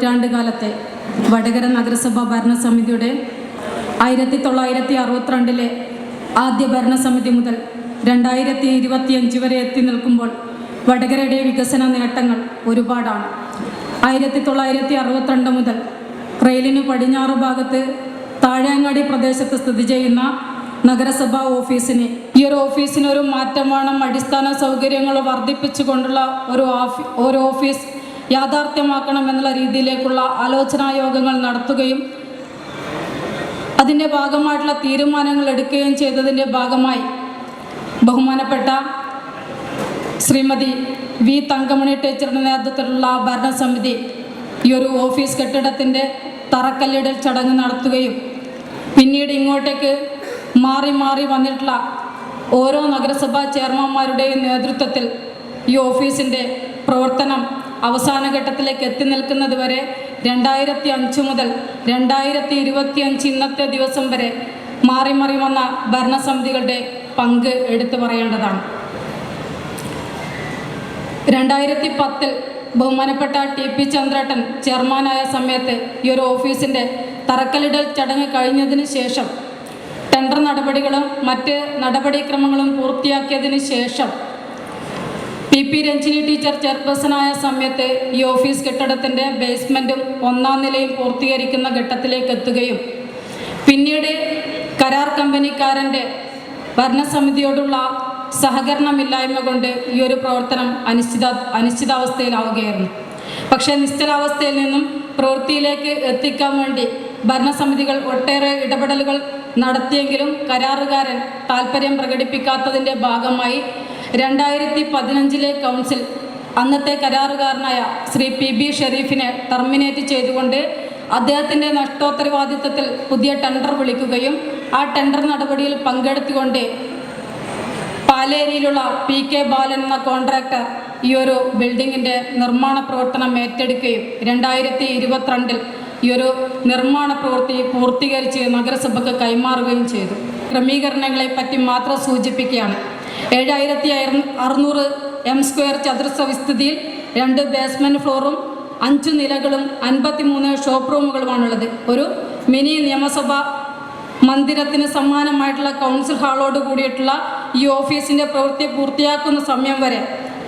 പതിറ്റാണ്ട് കാലത്തെ വടകര നഗരസഭാ ഭരണസമിതിയുടെ ആയിരത്തി തൊള്ളായിരത്തി അറുപത്തിരണ്ടിലെ ആദ്യ ഭരണസമിതി മുതൽ രണ്ടായിരത്തി ഇരുപത്തിയഞ്ച് വരെ എത്തി നിൽക്കുമ്പോൾ വടകരയുടെ വികസന നേട്ടങ്ങൾ ഒരുപാടാണ്. ആയിരത്തി തൊള്ളായിരത്തി അറുപത്തിരണ്ട് മുതൽ റെയിലിന് പടിഞ്ഞാറ് ഭാഗത്ത് താഴേങ്ങാടി പ്രദേശത്ത് സ്ഥിതി ചെയ്യുന്ന നഗരസഭാ ഓഫീസിന് ഈ ഒരു ഓഫീസിനൊരു മാറ്റം വേണം അടിസ്ഥാന സൗകര്യങ്ങൾ വർദ്ധിപ്പിച്ചുകൊണ്ടുള്ള ഒരു ഓഫീസ് യാഥാർത്ഥ്യമാക്കണം എന്നുള്ള രീതിയിലേക്കുള്ള ആലോചനാ യോഗങ്ങൾ നടത്തുകയും അതിന്റെ ഭാഗമായിട്ടുള്ള തീരുമാനങ്ങൾ എടുക്കുകയും ചെയ്തതിന്റെ ഭാഗമായി ബഹുമാനപ്പെട്ട ശ്രീമതി വി തങ്കമണി ടീച്ചറുടെ നേതൃത്വത്തിലുള്ള ഭരണസമിതി ഈ ഒരു ഓഫീസ് കെട്ടിടത്തിന്റെ തറക്കല്ലിടൽ ചടങ്ങ് നടത്തുകയും പിന്നീട് ഇങ്ങോട്ടേക്ക് മാറി മാറി വന്നിട്ടുള്ള ഓരോ നഗരസഭാ ചെയർമാന്മാരുടെയും നേതൃത്വത്തിൽ ഈ ഓഫീസിന്റെ പ്രവർത്തനം അവസാന ഘട്ടത്തിലേക്ക് എത്തി നിൽക്കുന്നത് വരെ രണ്ടായിരത്തി അഞ്ച് മുതൽ രണ്ടായിരത്തി ഇരുപത്തി അഞ്ച് ഇന്നത്തെ ദിവസം വരെ മാറി മാറി വന്ന ഭരണസമിതികളുടെ പങ്ക് എടുത്തു പറയേണ്ടതാണ്. രണ്ടായിരത്തി പത്തിൽ ബഹുമാനപ്പെട്ട ടി പി ചന്ദ്രേട്ടൻ ചെയർമാനായ സമയത്ത് ഈ ഒരു ഓഫീസിന്റെ തറക്കല്ലിടൽ ചടങ്ങ് കഴിഞ്ഞതിന് ശേഷം ടെൻഡർ നടപടികളും മറ്റ് നടപടിക്രമങ്ങളും പൂർത്തിയാക്കിയതിന് ശേഷം പി പി രഞ്ജിനി ടീച്ചർ ചെയർപേഴ്സണായ സമയത്ത് ഈ ഓഫീസ് കെട്ടിടത്തിന്റെ ബേസ്മെന്റും ഒന്നാം നിലയും പൂർത്തീകരിക്കുന്ന ഘട്ടത്തിലേക്ക് എത്തുകയും പിന്നീട് കരാർ കമ്പനിക്കാരന്റെ ഭരണസമിതിയോടുള്ള സഹകരണമില്ലായ്മ കൊണ്ട് ഈ ഒരു പ്രവർത്തനം അനിശ്ചിത അനിശ്ചിതാവസ്ഥയിലാവുകയായിരുന്നു. പക്ഷേ നിശ്ചലാവസ്ഥയിൽ നിന്നും പ്രവൃത്തിയിലേക്ക് എത്തിക്കാൻ വേണ്ടി ഭരണസമിതികൾ ഒട്ടേറെ ഇടപെടലുകൾ നടത്തിയെങ്കിലും കരാറുകാരൻ താല്പര്യം പ്രകടിപ്പിക്കാത്തതിന്റെ ഭാഗമായി രണ്ടായിരത്തി പതിനഞ്ചിലെ കൗൺസിൽ അന്നത്തെ കരാറുകാരനായ ശ്രീ പി ബി ഷെരീഫിനെ ടെർമിനേറ്റ് ചെയ്തുകൊണ്ട് അദ്ദേഹത്തിന്റെ നഷ്ടോത്തരവാദിത്തത്തിൽ പുതിയ ടെൻഡർ വിളിക്കുകയും ആ ടെൻഡർ നടപടിയിൽ പങ്കെടുത്തുകൊണ്ട് പാലേരിയിലുള്ള പി കെ ബാലൻ എന്ന കോൺട്രാക്ടർ ഈ ഒരു ബിൽഡിങ്ങിന്റെ നിർമ്മാണ പ്രവർത്തനം ഏറ്റെടുക്കുകയും രണ്ടായിരത്തി ഇരുപത്തിരണ്ടിൽ ഈ ഒരു നിർമ്മാണ പ്രവൃത്തി പൂർത്തീകരിച്ച് നഗരസഭയ്ക്ക് കൈമാറുകയും ചെയ്തു. ക്രമീകരണങ്ങളെ പറ്റി മാത്രം സൂചിപ്പിക്കുകയാണ്. ഏഴായിരത്തി അറുന്നൂറ് എം സ്ക്വയർ ചതുരശ്ര വിസ്തൃതിയിൽ രണ്ട് ബേസ്മെന്റ് ഫ്ലോറും അഞ്ച് നിലകളും അൻപത്തിമൂന്ന് ഷോപ്പ് റൂമുകളുമാണുള്ളത് ഒരു മിനി നിയമസഭ മന്ദിരത്തിന് സമാനമായിട്ടുള്ള കൗൺസിൽ ഹാളോട് കൂടിയിട്ടുള്ള ഈ ഓഫീസിന്റെ പ്രവൃത്തി പൂർത്തിയാക്കുന്ന സമയം വരെ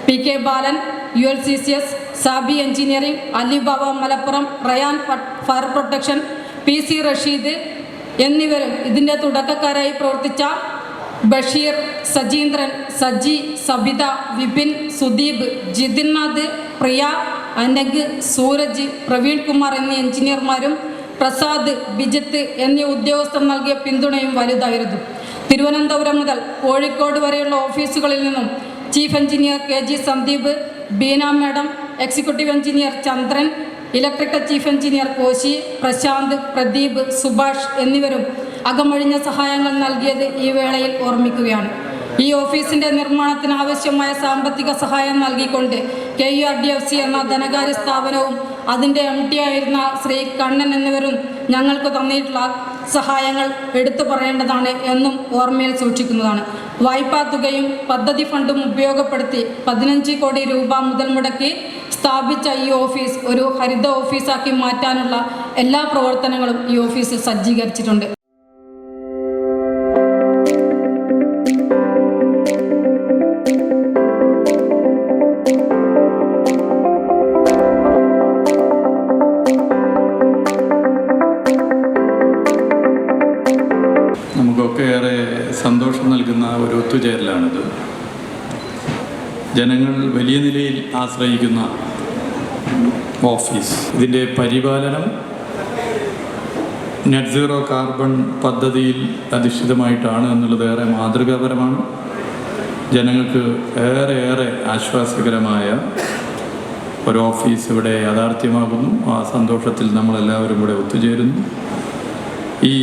P K Balan U L C C S Sabi engineering Alibaba Malappuram Rayan fire protection P C Rasheed എന്നിവരും ഇതിന്റെ തുടക്കക്കാരായി പ്രവർത്തിച്ച ബഷീർ സജീന്ദ്രൻ സജി സബിത വിപിൻ സുദീപ് ജിതിൻനാഥ് പ്രിയ അനഗ് സൂരജ് പ്രവീൺ കുമാർ എന്നീ എഞ്ചിനീയർമാരും പ്രസാദ് ബിജിത്ത് എന്നീ ഉദ്യോഗസ്ഥർ നൽകിയ പിന്തുണയും വലുതായിരുന്നു. തിരുവനന്തപുരം മുതൽ കോഴിക്കോട് വരെയുള്ള ഓഫീസുകളിൽ നിന്നും chief engineer K G Sandeep Beena madam executive engineer Chandran electrical chief engineer Koshy Prashanth Pradeep Subhash എന്നിവരും അകമഴിഞ്ഞ സഹായങ്ങൾ നൽകിയത് ഈ വേളയിൽ ഓർമ്മിക്കുകയാണ്. ഈ ഓഫീസിന്റെ നിർമ്മാണത്തിന് ആവശ്യമായ സാമ്പത്തിക സഹായം നൽകിക്കൊണ്ട് K U R D F C എന്ന ധനകാര്യ സ്ഥാപനവും അതിന്റെ എം ടി ആയിരുന്ന ശ്രീ കണ്ണൻ എന്നിവരും ഞങ്ങൾക്ക് തന്നിട്ടുള്ള സഹായങ്ങൾ എടുത്തു പറയേണ്ടതാണ് എന്നും ഓർമ്മയിൽ സൂക്ഷിക്കുന്നതാണ്. വായ്പാ തുകയും പദ്ധതി ഫണ്ടും ഉപയോഗപ്പെടുത്തി പതിനഞ്ച് കോടി രൂപ മുതൽ മുടക്കി സ്ഥാപിച്ച ഈ ഓഫീസ് ഒരു ഹരിത ഓഫീസാക്കി മാറ്റാനുള്ള എല്ലാ പ്രവർത്തനങ്ങളും ഈ ഓഫീസ് സജ്ജീകരിച്ചിട്ടുണ്ട്. ജനങ്ങൾ വലിയ നിലയിൽ ആശ്രയിക്കുന്ന ഓഫീസ്. ഇതിന്റെ പരിപാലനം നെറ്റ് സീറോ കാർബൺ പദ്ധതിയിൽ അധിഷ്ഠിതമായിട്ടാണ് എന്നുള്ളത് ഏറെ മാതൃകാപരമാണ്. ജനങ്ങൾക്ക് ഏറെ ഏറെ ആശ്വാസകരമായ ഒരു ഓഫീസ് ഇവിടെ യാഥാർത്ഥ്യമാകുന്നു. ആ സന്തോഷത്തിൽ നമ്മളെല്ലാവരും ഇവിടെ ഒത്തുചേരുന്നു. ഈ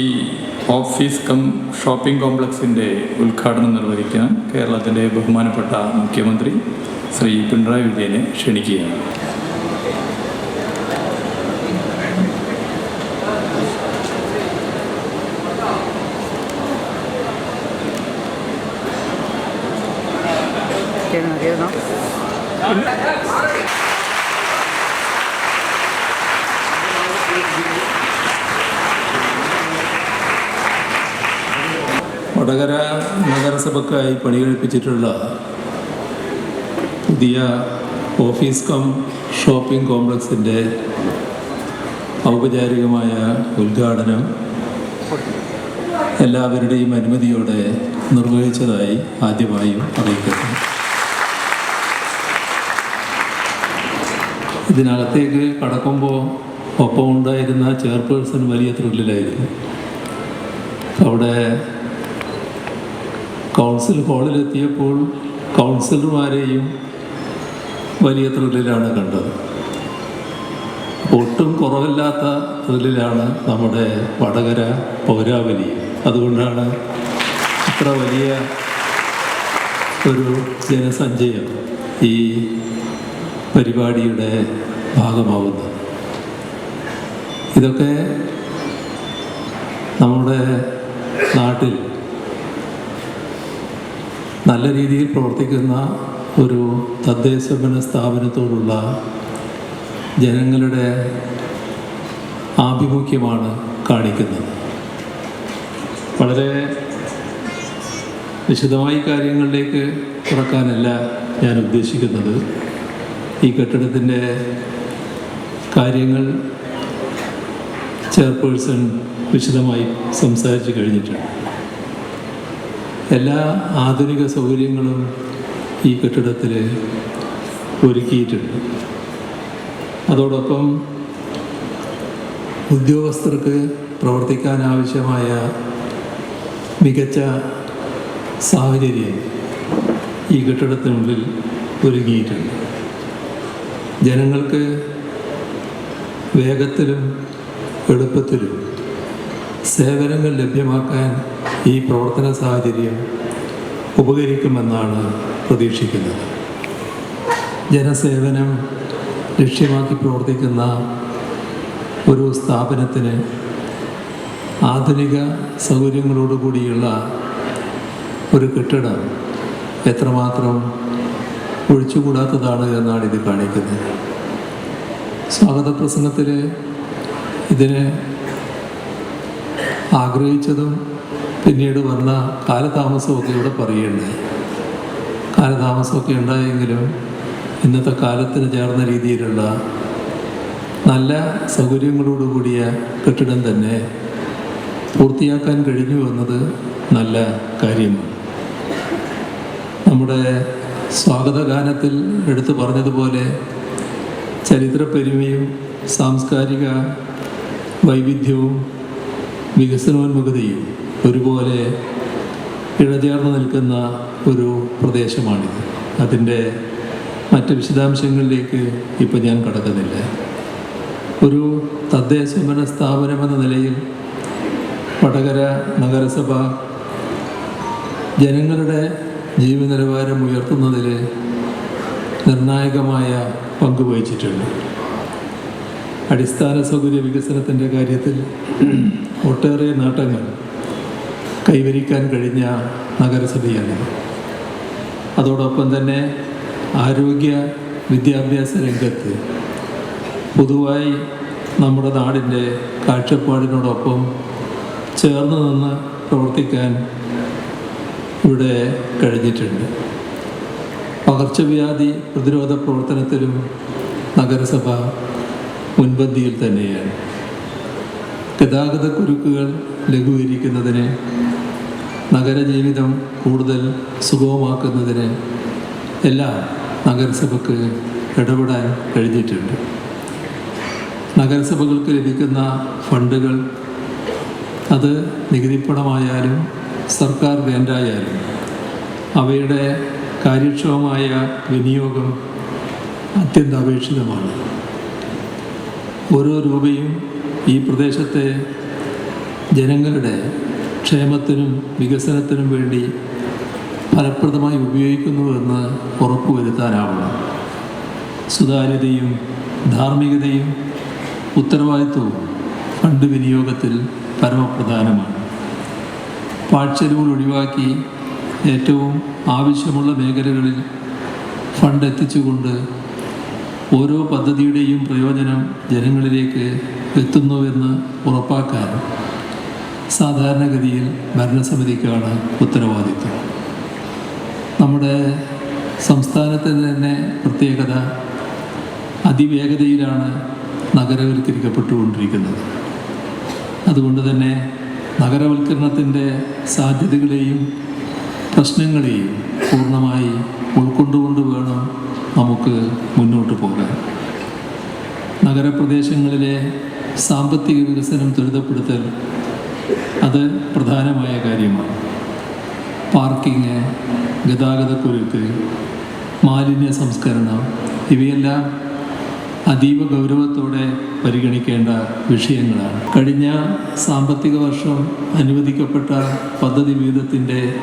ഓഫീസ് കം ഷോപ്പിംഗ് കോംപ്ലക്സിന്റെ ഉദ്ഘാടനം നിർവഹിക്കാൻ കേരളത്തിന്റെ ബഹുമാനപ്പെട്ട മുഖ്യമന്ത്രി ശ്രീ പിണറായി വിജയനെ ക്ഷണിക്കുകയാണ്. വടകര നഗരസഭക്കായി പണികഴിപ്പിച്ചിട്ടുള്ള പുതിയ ഓഫീസ് കം ഷോപ്പിംഗ് കോംപ്ലക്സിന്റെ ഔപചാരികമായ ഉദ്ഘാടനം എല്ലാവരുടെയും അനുമതിയോടെ നിർവഹിച്ചതായി ആദ്യമായും അറിയിക്കുന്നു ഇതിനകത്തേക്ക് കടക്കുമ്പോൾ ഒപ്പമുണ്ടായിരുന്ന ചെയർപേഴ്സൺ വലിയ ത്രില്ലിലായിരുന്നു അവിടെ കൗൺസിൽ ഹാളിലെത്തിയപ്പോൾ കൗൺസിലർമാരെയും വലിയ ത്രില്ലിലാണ് കണ്ടത്. ഒട്ടും കുറവില്ലാത്ത ത്രില്ലിലാണ് നമ്മുടെ വടകര പൗരാവലി. അതുകൊണ്ടാണ് ഇത്ര വലിയ ഒരു ജനസഞ്ചയം ഈ പരിപാടിയുടെ ഭാഗമാവുന്നത്. ഇതൊക്കെ നമ്മുടെ നാട്ടിൽ നല്ല രീതിയിൽ പ്രവർത്തിക്കുന്ന ഒരു തദ്ദേശഭരണ സ്ഥാപനത്തോടുള്ള ജനങ്ങളുടെ ആഭിമുഖ്യമാണ് കാണിക്കുന്നത്. വളരെ വിശദമായി കാര്യങ്ങളിലേക്ക് തുറക്കാനല്ല ഞാൻ ഉദ്ദേശിക്കുന്നത്. ഈ കെട്ടിടത്തിന്റെ കാര്യങ്ങൾ ചെയർപേഴ്സൺ വിശദമായി സംസാരിച്ചു കഴിഞ്ഞിട്ടുണ്ട്. എല്ലാ ആധുനിക സൗകര്യങ്ങളും ഈ കെട്ടിടത്തിൽ ഒരുക്കിയിട്ടുണ്ട്. അതോടൊപ്പം ഉദ്യോഗസ്ഥർക്ക് പ്രവർത്തിക്കാൻ ആവശ്യമായ മികച്ച സാഹചര്യം ഈ കെട്ടിടത്തിനുള്ളിൽ ഒരുങ്ങിയിട്ടുണ്ട് ജനങ്ങൾക്ക് വേഗത്തിലും എളുപ്പത്തിലും സേവനങ്ങൾ ലഭ്യമാക്കാൻ ഈ പ്രവർത്തന സാഹചര്യം ഉപകരിക്കുമെന്നാണ് പ്രതീക്ഷിക്കുന്നത്. ജനസേവനം ലക്ഷ്യമാക്കി പ്രവർത്തിക്കുന്ന ഒരു സ്ഥാപനത്തിന് ആധുനിക സൗകര്യങ്ങളോടുകൂടിയുള്ള ഒരു കെട്ടിടം എത്രമാത്രം ഒഴിച്ചുകൂടാത്തതാണ് എന്നാണ് ഇത് കാണിക്കുന്നത്. സ്വാഗത പ്രസംഗത്തിൽ ഇതിന് ആഗ്രഹിച്ചതും പിന്നീട് വന്ന കാലതാമസമൊക്കെ ഇവിടെ പറയുകയുണ്ടായി കാലതാമസമൊക്കെ ഉണ്ടായെങ്കിലും ഇന്നത്തെ കാലത്തിന് ചേർന്ന രീതിയിലുള്ള നല്ല സൗകര്യങ്ങളോടുകൂടിയ കെട്ടിടം തന്നെ പൂർത്തിയാക്കാൻ കഴിഞ്ഞു എന്നത് നല്ല കാര്യമാണ്. നമ്മുടെ സ്വാഗതഗാനത്തിൽ എടുത്തു പറഞ്ഞതുപോലെ ചരിത്ര പെരുമയും സാംസ്കാരിക വൈവിധ്യവും വികസനോന്മുഖതയും ഒരുപോലെ ഇഴചേർന്ന് നിൽക്കുന്ന ഒരു പ്രദേശമാണിത്. അതിന്റെ മറ്റ് വിശദാംശങ്ങളിലേക്ക് ഇപ്പോൾ ഞാൻ കടക്കുന്നില്ല. ഒരു തദ്ദേശഭരണ സ്ഥാപനമെന്ന നിലയിൽ വടകര നഗരസഭ ജനങ്ങളുടെ ജീവിത നിലവാരം ഉയർത്തുന്നതിൽ നിർണായകമായ പങ്ക് വഹിച്ചിട്ടുണ്ട്. അടിസ്ഥാന സൗകര്യ വികസനത്തിന്റെ കാര്യത്തിൽ ഒട്ടേറെ നേട്ടങ്ങൾ കൈവരിക്കാൻ കഴിഞ്ഞ നഗരസഭയാണ്. അതോടൊപ്പം തന്നെ ആരോഗ്യ വിദ്യാഭ്യാസ രംഗത്ത് പൊതുവായി നമ്മുടെ നാടിന്റെ കാഴ്ചപ്പാടിനോടൊപ്പം ചേർന്ന് നിന്ന് പ്രവർത്തിക്കാൻ ഇവിടെ കഴിഞ്ഞിട്ടുണ്ട്. പകർച്ചവ്യാധി പ്രതിരോധ പ്രവർത്തനത്തിലും നഗരസഭ മുൻപന്തിയിൽ തന്നെയാണ്. ഗതാഗത കുരുക്കുകൾ ലഘൂകരിക്കുന്നതിന് നഗരജീവിതം കൂടുതൽ സുഗമമാക്കുന്നതിന് എല്ലാം നഗരസഭയ്ക്ക് ഇടപെടാൻ കഴിഞ്ഞിട്ടുണ്ട്. നഗരസഭകൾക്ക് ലഭിക്കുന്ന ഫണ്ടുകൾ അത് നികുതിപ്പണമായാലും സർക്കാർ ഗ്രാൻഡായാലും അവയുടെ കാര്യക്ഷമമായ വിനിയോഗം അത്യന്താപേക്ഷിതമാണ്. ഓരോ രൂപയും ഈ പ്രദേശത്തെ ജനങ്ങളുടെ ക്ഷേമത്തിനും വികസനത്തിനും വേണ്ടി ഫലപ്രദമായി ഉപയോഗിക്കുന്നുവെന്ന് ഉറപ്പുവരുത്താനാവണം. സുതാര്യതയും ധാർമ്മികതയും ഉത്തരവാദിത്വവും ഫണ്ട് വിനിയോഗത്തിൽ പരമപ്രധാനമാണ്. പാഴ്ചെലവുകൾ ഒഴിവാക്കി ഏറ്റവും ആവശ്യമുള്ള മേഖലകളിൽ ഫണ്ട് എത്തിച്ചുകൊണ്ട് ഓരോ പദ്ധതിയുടെയും പ്രയോജനം ജനങ്ങളിലേക്ക് എത്തുന്നുവെന്ന് ഉറപ്പാക്കാൻ സാധാരണഗതിയിൽ ഭരണസമിതിക്കാണ് ഉത്തരവാദിത്വം. നമ്മുടെ സംസ്ഥാനത്തിന്റെ തന്നെ പ്രത്യേകത അതിവേഗതയിലാണ് നഗരവൽക്കരിക്കപ്പെട്ടുകൊണ്ടിരിക്കുന്നത്. അതുകൊണ്ട് തന്നെ നഗരവൽക്കരണത്തിന്റെ സാധ്യതകളെയും പ്രശ്നങ്ങളെയും പൂർണമായി ഉൾക്കൊണ്ടുകൊണ്ട് വേണം നമുക്ക് മുന്നോട്ട് പോകാം നഗരപ്രദേശങ്ങളിലെ സാമ്പത്തിക വികസനം ത്വരിതപ്പെടുത്തൽ അത് പ്രധാനമായ കാര്യമാണ്. പാർക്കിങ് ഗതാഗതക്കുരുക്ക് മാലിന്യ സംസ്കരണം ഇവയെല്ലാം അതീവ ഗൗരവത്തോടെ പരിഗണിക്കേണ്ട വിഷയങ്ങളാണ്. കഴിഞ്ഞ സാമ്പത്തിക വർഷം അനുവദിക്കപ്പെട്ട പദ്ധതി വിഹിതത്തിന്റെ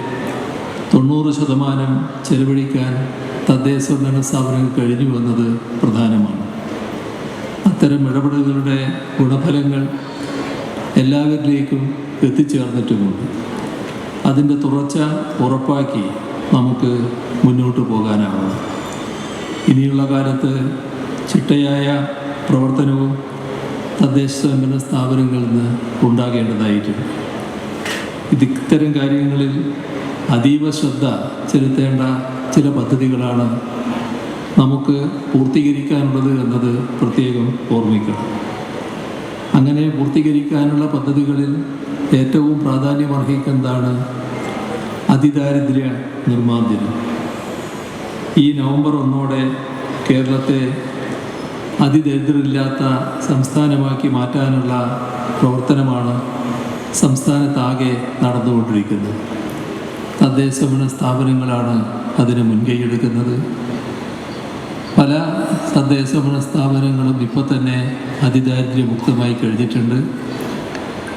തൊണ്ണൂറ് ശതമാനം ചെലവഴിക്കാൻ തദ്ദേശ സ്ഥാപനങ്ങൾ കഴിഞ്ഞു വന്നത് പ്രധാനമാണ്. അത്തരം ഇടപെടലുകളുടെ ഗുണഫലങ്ങൾ എല്ലാവരിലേക്കും എത്തിച്ചേർന്നിട്ടുമുണ്ട്. അതിന്റെ തുടർച്ച ഉറപ്പാക്കി നമുക്ക് മുന്നോട്ട് പോകാനാവണം ഇനിയുള്ള കാലത്ത് ചിട്ടയായ പ്രവർത്തനവും തദ്ദേശ സ്വയംഭരണ സ്ഥാപനങ്ങളിൽ നിന്ന് ഉണ്ടാകേണ്ടതായിട്ടുണ്ട്. ഇത് ഇത്തരം കാര്യങ്ങളിൽ അതീവ ശ്രദ്ധ ചെലുത്തേണ്ട ചില പദ്ധതികളാണ് നമുക്ക് പൂർത്തീകരിക്കാനുള്ളത് എന്നത് പ്രത്യേകം ഓർമ്മിക്കണം. അങ്ങനെ പൂർത്തീകരിക്കാനുള്ള പദ്ധതികളിൽ ഏറ്റവും പ്രാധാന്യം അർഹിക്കുന്നതാണ് അതിദാരിദ്ര്യ നിർമ്മാർജനം. ഈ നവംബർ ഒന്നോടെ കേരളത്തെ അതിദരിദ്രമില്ലാത്ത സംസ്ഥാനമാക്കി മാറ്റാനുള്ള പ്രവർത്തനമാണ് സംസ്ഥാനത്താകെ നടന്നുകൊണ്ടിരിക്കുന്നത്. തദ്ദേശ സ്ഥാപനങ്ങളാണ് അതിന് മുൻകൈയെടുക്കുന്നത് പല തദ്ദേശ സ്ഥാപനങ്ങളും ഇപ്പോൾ തന്നെ അതിദാരിദ്ര്യമുക്തമായി കഴിഞ്ഞിട്ടുണ്ട്.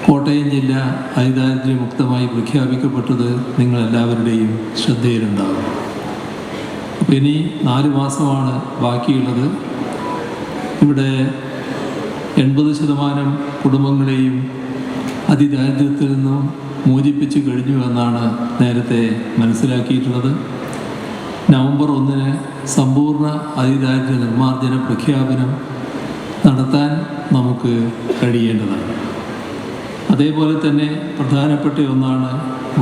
കോട്ടയം ജില്ല അതിദാരിദ്ര്യമുക്തമായി പ്രഖ്യാപിക്കപ്പെട്ടത് നിങ്ങളെല്ലാവരുടെയും ശ്രദ്ധയിലുണ്ടാകും. അപ്പം ഇനി നാല് മാസമാണ് ബാക്കിയുള്ളത്. ഇവിടെ എൺപത് ശതമാനം കുടുംബങ്ങളെയും അതിദാരിദ്ര്യത്തിൽ നിന്നും മോചിപ്പിച്ച് കഴിഞ്ഞു എന്നാണ് നേരത്തെ മനസ്സിലാക്കിയിട്ടുള്ളത്. നവംബർ ഒന്നിന് സമ്പൂർണ അതിദാരിദ്ര്യ നിർമ്മാർജന പ്രഖ്യാപനം നടത്താൻ നമുക്ക് കഴിയേണ്ടതാണ്. അതേപോലെ തന്നെ പ്രധാനപ്പെട്ട ഒന്നാണ്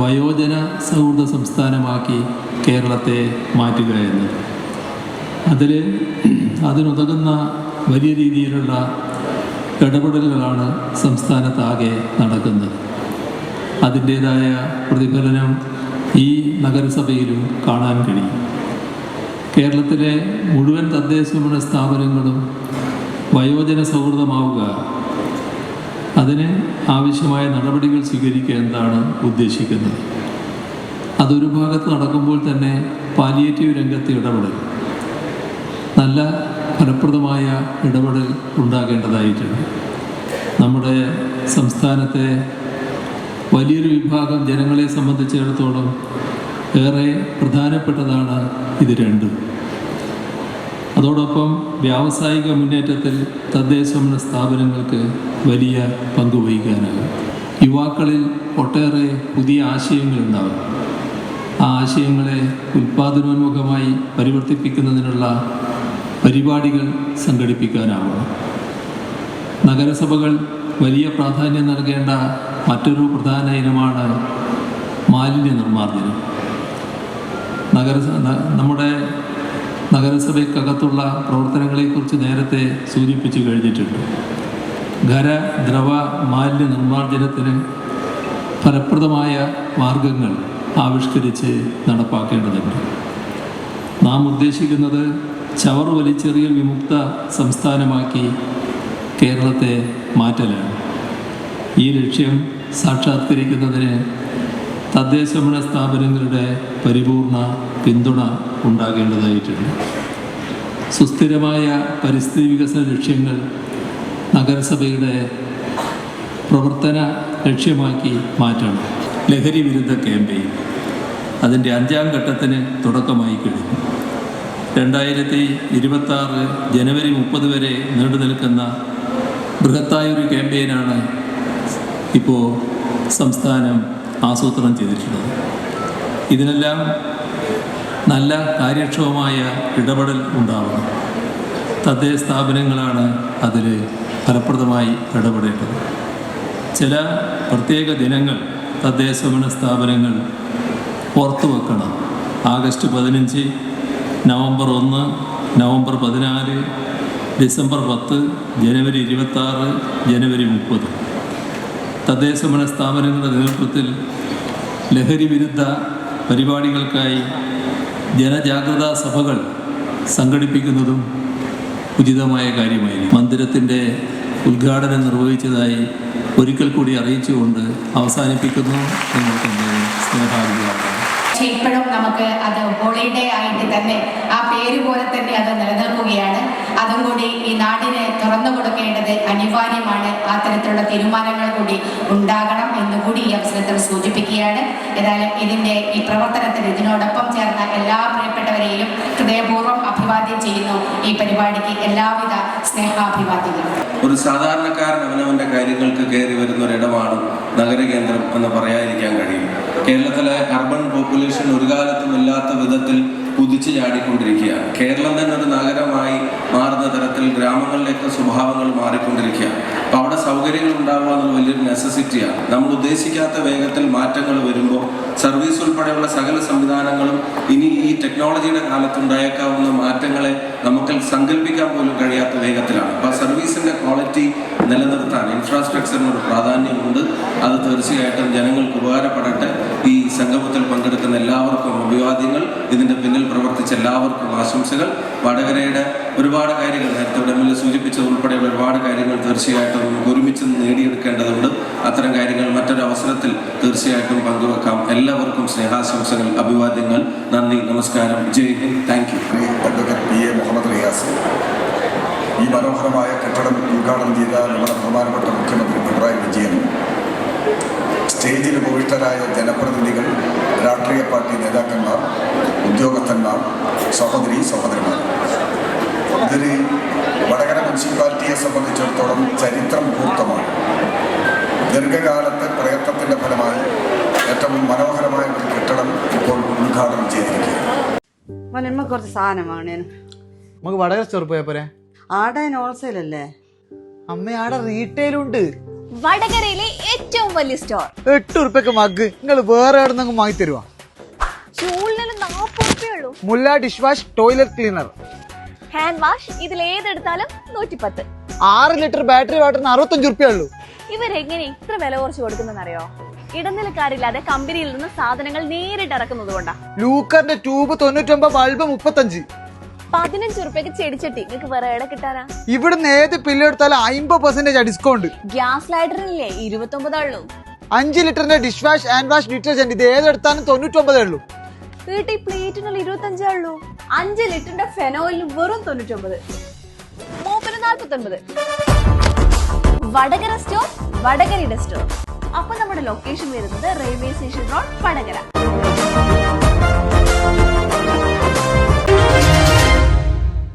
വയോജന സൗഹൃദ സംസ്ഥാനമാക്കി കേരളത്തെ മാറ്റുക എന്നത്. അതിൽ അതിനുതകുന്ന വലിയ രീതിയിലുള്ള ഇടപെടലുകളാണ് സംസ്ഥാനത്താകെ നടക്കുന്നത്. അതിന്റേതായ പ്രതിഫലനം ഈ നഗരസഭയിലും കാണാൻ കഴിയും. കേരളത്തിലെ മുഴുവൻ തദ്ദേശ സ്ഥാപനങ്ങളും വയോജന സൗഹൃദമാവുക അതിന് ആവശ്യമായ നടപടികൾ സ്വീകരിക്കുക എന്നാണ് ഉദ്ദേശിക്കുന്നത്. അതൊരു ഭാഗത്ത് നടക്കുമ്പോൾ തന്നെ പാലിയേറ്റീവ് രംഗത്തെ ഇടപെടൽ നല്ല ഫലപ്രദമായ ഇടപെടൽ ഉണ്ടാകേണ്ടതായിട്ടുണ്ട്. നമ്മുടെ സംസ്ഥാനത്തെ വലിയൊരു വിഭാഗം ജനങ്ങളെ സംബന്ധിച്ചിടത്തോളം ഏറെ പ്രധാനപ്പെട്ടതാണ് ഇത് രണ്ടും. അതോടൊപ്പം വ്യാവസായിക മുന്നേറ്റത്തിൽ തദ്ദേശ സ്ഥാപനങ്ങൾക്ക് വലിയ പങ്ക് വഹിക്കാനാകും. യുവാക്കളിൽ ഒട്ടേറെ പുതിയ ആശയങ്ങളുണ്ടാകും. ആ ആശയങ്ങളെ ഉൽപാദനോന്മുഖമായി പരിവർത്തിപ്പിക്കുന്നതിനുള്ള പരിപാടികൾ സംഘടിപ്പിക്കാനാവണം നഗരസഭകൾ വലിയ പ്രാധാന്യം നൽകേണ്ട മറ്റൊരു പ്രധാന ഇനമാണ് മാലിന്യ നിർമ്മാർജനം. നഗരസ നമ്മുടെ നഗരസഭയ്ക്കകത്തുള്ള പ്രവർത്തനങ്ങളെക്കുറിച്ച് നേരത്തെ സൂചിപ്പിച്ചു കഴിഞ്ഞിട്ടുണ്ട്. ഖര ദ്രവ മാലിന്യ നിർമ്മാർജനത്തിന് ഫലപ്രദമായ മാർഗങ്ങൾ ആവിഷ്കരിച്ച് നടപ്പാക്കേണ്ടതുണ്ട്. നാം ഉദ്ദേശിക്കുന്നത് ചവർ വലിച്ചെറിയൽ വിമുക്ത സംസ്ഥാനമാക്കി കേരളത്തെ മാറ്റലാണ്. ഈ ലക്ഷ്യം സാക്ഷാത്കരിക്കുന്നതിന് തദ്ദേശ ഭരണ സ്ഥാപനങ്ങളുടെ പരിപൂർണ പിന്തുണ ഉണ്ടാകേണ്ടതായിട്ടുണ്ട്. സുസ്ഥിരമായ പരിസ്ഥിതി വികസന ലക്ഷ്യങ്ങൾ നഗരസഭയുടെ പ്രവർത്തന ലക്ഷ്യമാക്കി മാറ്റണം. ലഹരി വിരുദ്ധ ക്യാമ്പയിൻ. അതിന്റെ അഞ്ചാം ഘട്ടത്തിന് തുടക്കമായി കഴിഞ്ഞു. രണ്ടായിരത്തി ഇരുപത്തി ആറ് ജനുവരി മുപ്പത് വരെ നീണ്ടു നിൽക്കുന്ന ബൃഹത്തായൊരു ക്യാമ്പയിനാണ് ഇപ്പോൾ സംസ്ഥാനം ആസൂത്രണം ചെയ്തിട്ടുള്ളത്. ഇതിനെല്ലാം നല്ല കാര്യക്ഷമമായ ഇടപെടൽ ഉണ്ടാവണം. തദ്ദേശ സ്ഥാപനങ്ങളാണ് അതിൽ ഫലപ്രദമായി ഇടപെടേണ്ടത്. ചില പ്രത്യേക ദിനങ്ങൾ തദ്ദേശ ഭരണ സ്ഥാപനങ്ങൾ ഓർത്തു വെക്കണം. ആഗസ്റ്റ് പതിനഞ്ച് നവംബർ ഒന്ന് നവംബർ പതിനാല് ഡിസംബർ പത്ത് ജനുവരി ഇരുപത്താറ് ജനുവരി മുപ്പത്. തദ്ദേശ സ്ഥാപനങ്ങളുടെ നേതൃത്വത്തിൽ ലഹരി വിരുദ്ധ പരിപാടികൾക്കായി ജനജാഗ്രതാ സഭകൾ സംഘടിപ്പിക്കുന്നതും ഉചിതമായ കാര്യമായിരിക്കും. മന്ദിരത്തിന്റെ ഉദ്ഘാടനം നിർവഹിച്ചതായി ഒരിക്കൽ കൂടി അറിയിച്ചുകൊണ്ട് അവസാനിപ്പിക്കുന്നു. എന്നൊക്കെ സ്നേഹാഭിവാദം പക്ഷെ ഇപ്പോഴും നമുക്ക് അത് ഹോളിഡേ ആയിട്ട് തന്നെ ആ പേര് പോലെ തന്നെ അത് നിലനിൽക്കുകയാണ്. അതും കൂടി ഈ നാടിന് തുറന്നു കൊടുക്കേണ്ടത് അനിവാര്യമാണ്. അത്തരത്തിലുള്ള തരത്തിലുള്ള തീരുമാനങ്ങൾ കൂടി ഉണ്ടാകണം എന്ന് കൂടി ഈ അവസരത്തിൽ സൂചിപ്പിക്കുകയാണ്. ഏതായാലും ഇതിന്റെ ഈ പ്രവർത്തനത്തിൽ ഇതിനോടൊപ്പം ചേർന്ന എല്ലാ പ്രിയപ്പെട്ടവരെയും ഹൃദയപൂർവം അഭിവാദ്യം ചെയ്യുന്നു. ഈ പരിപാടിക്ക് എല്ലാവിധ സ്നേഹാഭിവാദ്യങ്ങളും. ഒരു സാധാരണക്കാരൻ അവനവന്റെ കാര്യങ്ങൾക്ക് കയറി വരുന്ന ഒരിടമാണ് നഗരകേന്ദ്രം എന്ന് പറയാതിരിക്കാൻ കഴിയും കേരളത്തിലെ അർബൻ പോപ്പുലേഷൻ ഒരു കാലത്തും ഇല്ലാത്ത വിധത്തിൽ കുതിച്ചു ചാടിക്കൊണ്ടിരിക്കുകയാണ്. കേരളം തന്നെ ഒരു നഗരമായി മാറുന്ന തരത്തിൽ ഗ്രാമങ്ങളിലേക്ക് സ്വഭാവങ്ങൾ മാറിക്കൊണ്ടിരിക്കുകയാണ്. അപ്പോൾ അവിടെ സൗകര്യങ്ങൾ ഉണ്ടാവുക എന്നുള്ള വലിയൊരു നെസസിറ്റിയാണ് നമ്മൾ ഉദ്ദേശിക്കാത്ത വേഗത്തിൽ മാറ്റങ്ങൾ വരുമ്പോൾ സർവീസ് ഉൾപ്പെടെയുള്ള സകല സംവിധാനങ്ങളും ഇനി ഈ ടെക്നോളജിയുടെ കാലത്ത് ഉണ്ടായേക്കാവുന്ന മാറ്റങ്ങളെ നമുക്ക് സങ്കല്പിക്കാൻ പോലും കഴിയാത്ത വേഗത്തിലാണ്. അപ്പോൾ സർവീസിന്റെ ക്വാളിറ്റി നിലനിർത്താൻ ഇൻഫ്രാസ്ട്രക്ചറിനൊരു പ്രാധാന്യമുണ്ട്. അത് തീർച്ചയായിട്ടും ജനങ്ങൾക്ക് ഉപകാരപ്പെടട്ടെ. ഈ സംഗമത്തിൽ പങ്കെടുക്കുന്ന എല്ലാവർക്കും അഭിവാദ്യങ്ങൾ. ഇതിന്റെ പിന്നിൽ പ്രവർത്തിച്ച എല്ലാവർക്കും ആശംസകൾ. വടകരയുടെ ഒരുപാട് കാര്യങ്ങൾ നേരത്തെ ഇവിടെ എം എൽ എ സൂചിപ്പിച്ചത് ഉൾപ്പെടെയുള്ള ഒരുപാട് കാര്യങ്ങൾ തീർച്ചയായിട്ടും നമുക്ക് ഒരുമിച്ച് നേടിയെടുക്കേണ്ടതുണ്ട്. അത്തരം കാര്യങ്ങൾ മറ്റൊരു അവസരത്തിൽ തീർച്ചയായിട്ടും പങ്കുവെക്കാം. എല്ലാവർക്കും സ്നേഹാശംസകൾ അഭിവാദ്യങ്ങൾ. നന്ദി നമസ്കാരം. ജയ് ഹിന്ദ്. Thank you. മുഹമ്മദ് ഈ മനോഹരമായ കെട്ടിടം ഉദ്ഘാടനം ചെയ്ത നമ്മുടെ ബഹുമാനപ്പെട്ട മുഖ്യമന്ത്രി പിണറായി വിജയൻ സ്റ്റേജിൽ ഉപവിഷ്ടരായ ജനപ്രതിനിധികൾ രാഷ്ട്രീയ പാർട്ടി നേതാക്കന്മാർ ഉദ്യോഗസ്ഥന്മാർ സഹോദരി സഹോദരന്മാർ ഇതിന് വടകര മുനിസിപ്പാലിറ്റിയെ സംബന്ധിച്ചിടത്തോളം ചരിത്രം മുഹൂർത്തമാണ് ദീർഘകാലത്തെ പ്രയത്നത്തിന്റെ ഫലമായി ഏറ്റവും മനോഹരമായ ഒരു കെട്ടിടം ഇപ്പോൾ ഉദ്ഘാടനം ചെയ്തിരിക്കുകയാണ്. കുറച്ച് സാധനം നമുക്ക് വടകര സ്റ്റോർ പോയാ പോരെ? ആടെ ഹോൾസെയിൽ അല്ലേ അമ്മ ആടെ റീറ്റെയിലും ഉണ്ട് വടകരയിലെ ഏറ്റവും വലിയ സ്റ്റോർ എട്ട് ഉറുപ്പൊക്കെ മഗ് നിങ്ങൾ വേറെ എവിടെ നിന്ന് വാങ്ങി തരുവാ? ചൂളിന് നാൽപ്പത് ഉള്ളൂ. Mulla dish wash toilet cleaner hand wash ഇതിൽ ഏതെടുത്താലും നൂറ്റിപ്പത്ത്. ആറ് ലിറ്റർ ബാറ്ററി വാട്ടറിന് അറുപത്തഞ്ച് ഉറുപ്പ്യ ഉള്ളൂ. ഇവരെങ്ങനെ ഇത്ര വില കുറച്ച് കൊടുക്കുന്നറിയോ ഇടനിലക്കാരില്ലാതെ കമ്പനിയിൽ നിന്ന് സാധനങ്ങൾ നേരിട്ട് ഇറക്കുന്നത് കൊണ്ടാ ലൂക്കറിന്റെ ട്യൂബ് തൊണ്ണൂറ്റൊമ്പത് ബൾബ് മുപ്പത്തഞ്ച്. പതിനഞ്ച് റുപ്യക്ക് ചെടിച്ചട്ടി. നിങ്ങൾക്ക് വേറെ എവിടെ കിട്ടാനാ? ഇവിടുന്ന് ഏത് പില്ല് എടുത്താലും അമ്പത് പെർസെന്റേജ് ഡിസ്കൗണ്ട് ഗ്യാസ് ലൈറ്ററിനില്ലേ ഇരുപത്തൊമ്പതേ ഉള്ളൂ. അഞ്ച് ലിറ്ററിന്റെ dish wash and wash detergent ഇത് ഏതെടുത്താലും തൊണ്ണൂറ്റൊമ്പതേ ഉള്ളൂ. വീട്ടിൽ പ്ലേറ്റിനുള്ള ഇരുപത്തഞ്ചേ ഉള്ളൂ. അഞ്ച് ലിറ്ററിന്റെ ഫെനോയിൽ വെറും തൊണ്ണൂറ്റൊമ്പത്. മൂപ്പിന് നാൽപ്പത്തൊൻപത് വടകര സ്റ്റോർ വടകരയുടെ സ്റ്റോർ അപ്പൊ നമ്മുടെ ലൊക്കേഷൻ വരുന്നത് റെയിൽവേ സ്റ്റേഷൻ റോഡ് വടകര.